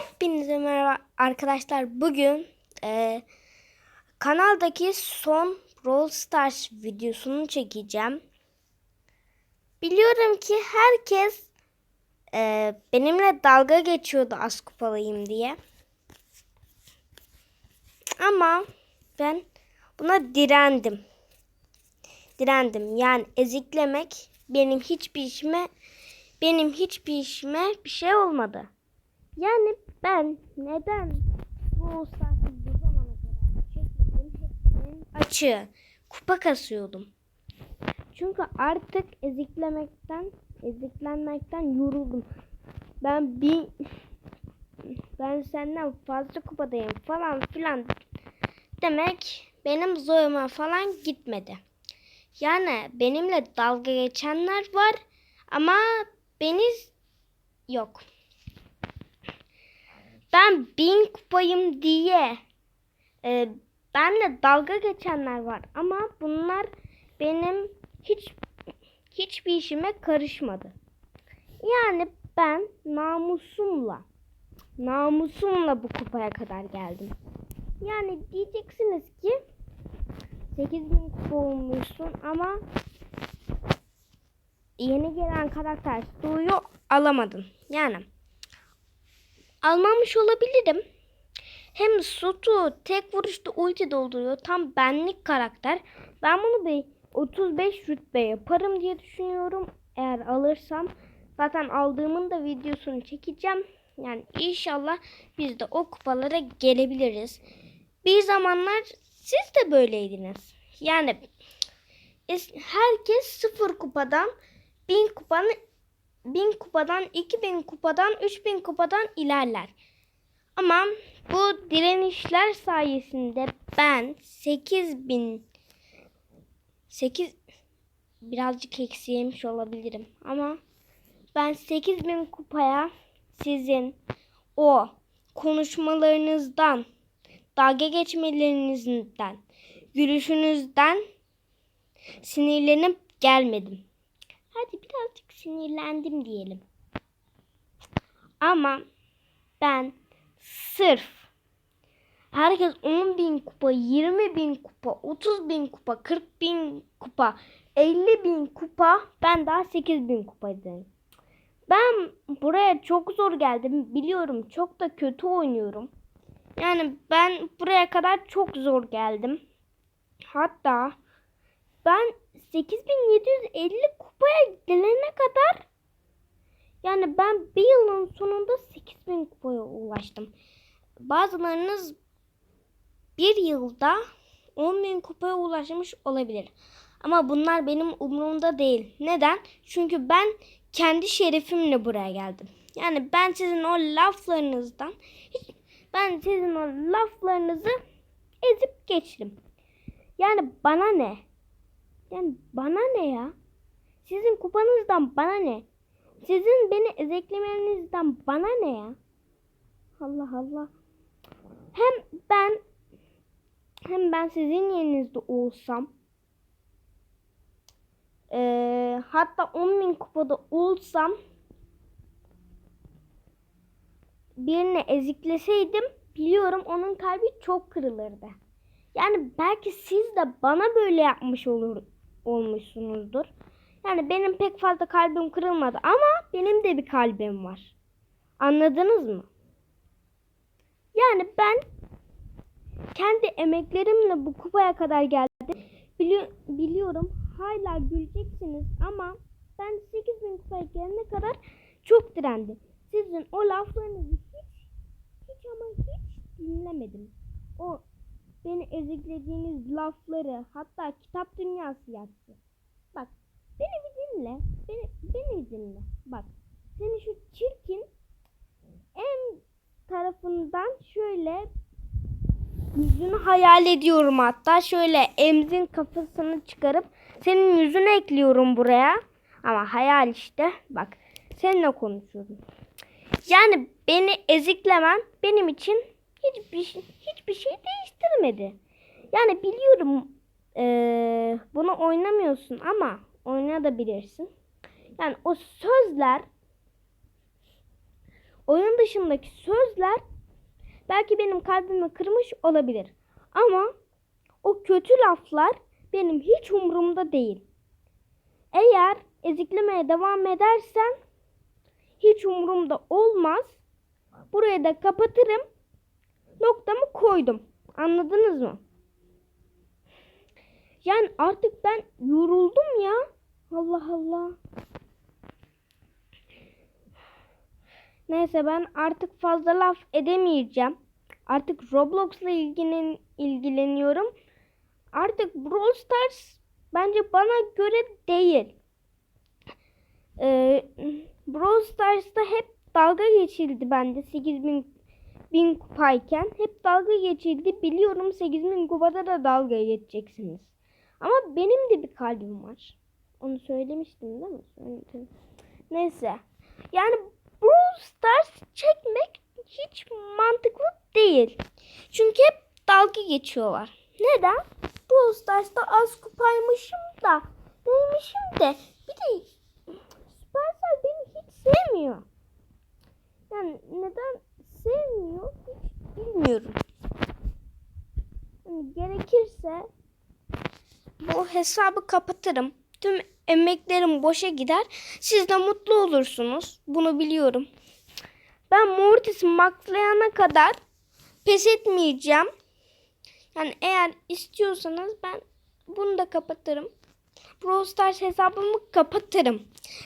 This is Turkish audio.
Hepinize merhaba arkadaşlar. Bugün e, kanaldaki son Brawl Stars videosunu çekeceğim. Biliyorum ki herkes e, benimle dalga geçiyordu az kupalıyım diye. Ama ben buna direndim. Direndim. Yani eziklemek benim hiçbir işime benim hiçbir işime bir şey olmadı. Yani ben neden bu Stars'ı bu zamana kadar çekmedim hepsinin açığı. Kupa kasıyordum. Çünkü artık eziklemekten, eziklenmekten yoruldum. Ben bir ben senden fazla kupadayım falan filan demek benim zoyuma falan gitmedi. Yani benimle dalga geçenler var ama beni yok. Ben bin kupayım diye e, benle dalga geçenler var ama bunlar benim hiç hiçbir işime karışmadı. Yani ben namusumla namusumla bu kupaya kadar geldim. Yani diyeceksiniz ki 8000 kupa olmuşsun ama yeni gelen karakter Stu'yu alamadın. Yani almamış olabilirim. Hem Sutu tek vuruşta ulti dolduruyor. Tam benlik karakter. Ben bunu bir 35 rütbe yaparım diye düşünüyorum. Eğer alırsam zaten aldığımın da videosunu çekeceğim. Yani inşallah biz de o kupalara gelebiliriz. Bir zamanlar siz de böyleydiniz. Yani es- herkes sıfır kupadan bin kupanı 1000 kupadan, 2000 kupadan, 3000 kupadan ilerler. Ama bu direnişler sayesinde ben 8000 8 birazcık eksi yemiş olabilirim ama ben 8000 kupaya sizin o konuşmalarınızdan, dalga geçmelerinizden, gülüşünüzden sinirlenip gelmedim. Hadi birazcık sinirlendim diyelim. Ama ben sırf herkes 10 bin kupa, 20 bin kupa, 30 bin kupa, 40 bin kupa, 50 bin kupa ben daha 8 bin kupadayım. Ben buraya çok zor geldim biliyorum çok da kötü oynuyorum. Yani ben buraya kadar çok zor geldim. Hatta ben 8750 kupaya yani ben bir yılın sonunda 8000 kupaya ulaştım. Bazılarınız bir yılda 10.000 kupaya ulaşmış olabilir. Ama bunlar benim umurumda değil. Neden? Çünkü ben kendi şerefimle buraya geldim. Yani ben sizin o laflarınızdan ben sizin o laflarınızı ezip geçtim. Yani bana ne? Yani bana ne ya? Sizin kupanızdan bana ne? Sizin beni ezeklemenizden bana ne ya? Allah Allah. Hem ben hem ben sizin yerinizde olsam eee, hatta 10.000 kupada olsam birini ezikleseydim biliyorum onun kalbi çok kırılırdı. Yani belki siz de bana böyle yapmış olur olmuşsunuzdur. Yani benim pek fazla kalbim kırılmadı ama benim de bir kalbim var. Anladınız mı? Yani ben kendi emeklerimle bu kupaya kadar geldim. Bili- biliyorum hala güleceksiniz ama ben 8000 kupaya gelene kadar çok direndim. Sizin o laflarınızı hiç hiç ama hiç dinlemedim. O beni eziklediğiniz lafları hatta kitap dünyası yaptı. Bak beni bir dinle. Beni, beni dinle. Bak seni şu çirkin en tarafından şöyle yüzünü hayal ediyorum hatta. Şöyle emzin kafasını çıkarıp senin yüzünü ekliyorum buraya. Ama hayal işte. Bak seninle konuşuyorum. Yani beni eziklemen benim için hiçbir şey- hiçbir şey değiştirmedi. Yani biliyorum eee, bunu oynamıyorsun ama oynayabilirsin. Yani o sözler oyun dışındaki sözler belki benim kalbimi kırmış olabilir. Ama o kötü laflar benim hiç umurumda değil. Eğer eziklemeye devam edersen hiç umurumda olmaz. Burayı da kapatırım. Noktamı koydum. Anladınız mı? Yani artık ben yoruldum ya. Allah Allah. Neyse ben artık fazla laf edemeyeceğim. Artık Roblox'la ilgilenen, ilgileniyorum. Artık Brawl Stars bence bana göre değil. Ee, Brawl Stars'ta hep dalga geçildi bende 8000 bin kupayken. Hep dalga geçildi. Biliyorum 8000 kupada da dalga geçeceksiniz. Ama benim de bir kalbim var. Onu söylemiştim değil mi? Söyledim. Neyse. Yani Brawl Stars çekmek hiç mantıklı değil. Çünkü hep dalga geçiyorlar. Neden? Brawl Stars'ta az kupaymışım da neymişim de bir de Supercell beni hiç sevmiyor. Yani neden sevmiyor hiç bilmiyorum. Yani gerekirse bu hesabı kapatırım. Tüm emeklerim boşa gider. Siz de mutlu olursunuz. Bunu biliyorum. Ben Mortis'i maxlayana kadar pes etmeyeceğim. Yani eğer istiyorsanız ben bunu da kapatırım. Brawl Stars hesabımı kapatırım.